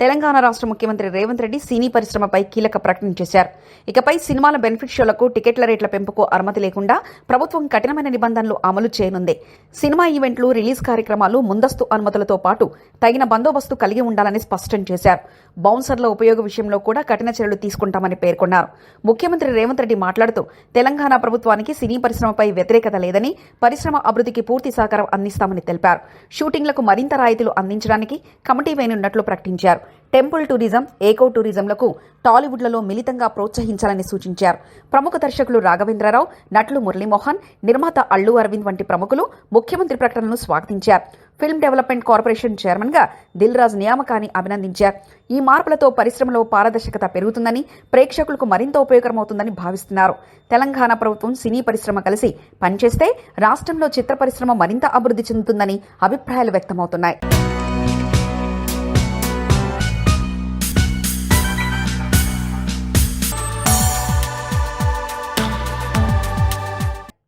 తెలంగాణ రాష్ట్ర ముఖ్యమంత్రి రేవంత్ రెడ్డి సినీ పరిశ్రమపై కీలక ప్రకటన చేశారు. ఇకపై సినిమాల బెనిఫిట్ షోలకు టికెట్ల రేట్ల పెంపుకు అనుమతి లేకుండా ప్రభుత్వం కఠినమైన నిబంధనలు అమలు చేయనుంది. సినిమా ఈవెంట్లు రిలీజ్ కార్యక్రమాలు ముందస్తు అనుమతులతో పాటు తగిన బందోబస్తు కలిగి ఉండాలని స్పష్టం చేశారు. బౌన్సర్ల ఉపయోగ విషయంలో కూడా కఠిన చర్యలు తీసుకుంటామని పేర్కొన్నారు. ముఖ్యమంత్రి రేవంత్ రెడ్డి మాట్లాడుతూ తెలంగాణ ప్రభుత్వానికి సినీ పరిశ్రమపై వ్యతిరేకత లేదని పరిశ్రమ అభివృద్ధికి పూర్తి సహకారం అందిస్తామని తెలిపారు. షూటింగ్లకు మరింత రాయితీలు అందించడానికి కమిటీ వేయనున్నట్లు ప్రకటించారు. టెంపుల్ టూరిజం ఏకో టూరిజంలకు టాలీవుడ్లలో మిళితంగా ప్రోత్సహించాలని సూచించారు. ప్రముఖ దర్శకులు రాఘవేంద్రరావు నటులు మురళీమోహన్ నిర్మాత అల్లు అరవింద్ వంటి ప్రముఖులు ముఖ్యమంత్రి ప్రకటనను స్వాగతించారు. ఫిల్మ్ డెవలప్మెంట్ కార్పొరేషన్ చైర్మన్గా దిల్ రాజ్ నియామకాన్ని అభినందించారు. ఈ మార్పులతో పరిశ్రమలో పారదర్శకత పెరుగుతుందని ప్రేక్షకులకు మరింత ఉపయోగకరమవుతుందని భావిస్తున్నారు. తెలంగాణ ప్రభుత్వం సినీ పరిశ్రమ కలిసి పనిచేస్తే రాష్ట్రంలో చిత్ర పరిశ్రమ మరింత అభివృద్ధి చెందుతుందని అభిప్రాయాలు వ్యక్తమవుతున్నాయి.